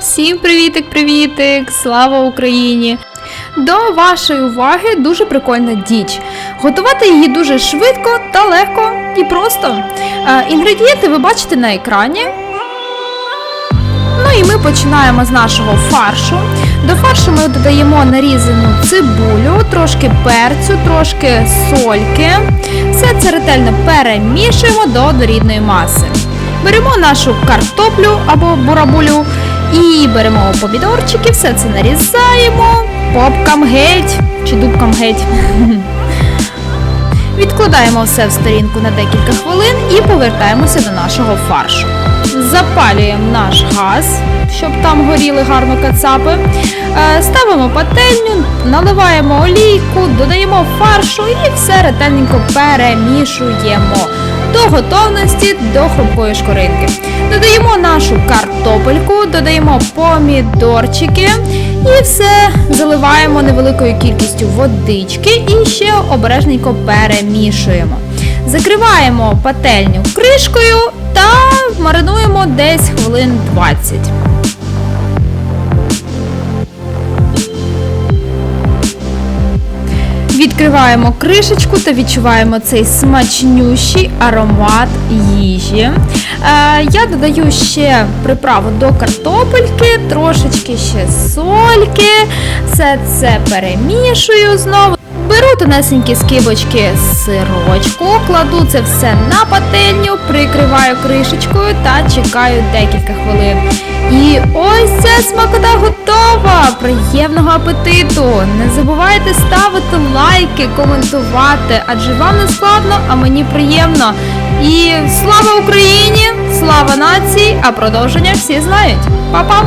Всім привітик-привітик! Слава Україні! До вашої уваги дуже прикольна діч. Готувати її дуже швидко та легко і просто. Е, Інгредієнти ви бачите на екрані. Ну і ми починаємо з нашого фаршу. До фаршу ми додаємо нарізану цибулю, трошки перцю, трошки сольки. Все це ретельно перемішуємо до однорідної маси. Беремо нашу картоплю або бурабулю і беремо помідорчики, все це нарізаємо, попкам геть чи дубкам геть. Відкладаємо все в сторінку на декілька хвилин і повертаємося до нашого фаршу. Запалюємо наш газ, щоб там горіли гарно кацапи. Е, Ставимо пательню, наливаємо олійку, додаємо фаршу і все ретельненько перемішуємо до готовності до хрумкої шкоринки. Нашу картопельку, додаємо помідорчики і все заливаємо невеликою кількістю водички і ще обережненько перемішуємо. Закриваємо пательню кришкою та маринуємо десь хвилин 20. Відкриваємо кришечку та відчуваємо цей смачнющий аромат їжі. Е, я додаю ще приправу до картопельки, трошечки ще сольки. Все це перемішую знову. Беру тонесенькі скибочки сирочку, кладу це все на пательню, прикриваю кришечкою та чекаю декілька хвилин. І Приємного апетиту! Не забувайте ставити лайки, коментувати, адже вам не складно, а мені приємно. І слава Україні! Слава нації! А продовження всі знають. Па-па!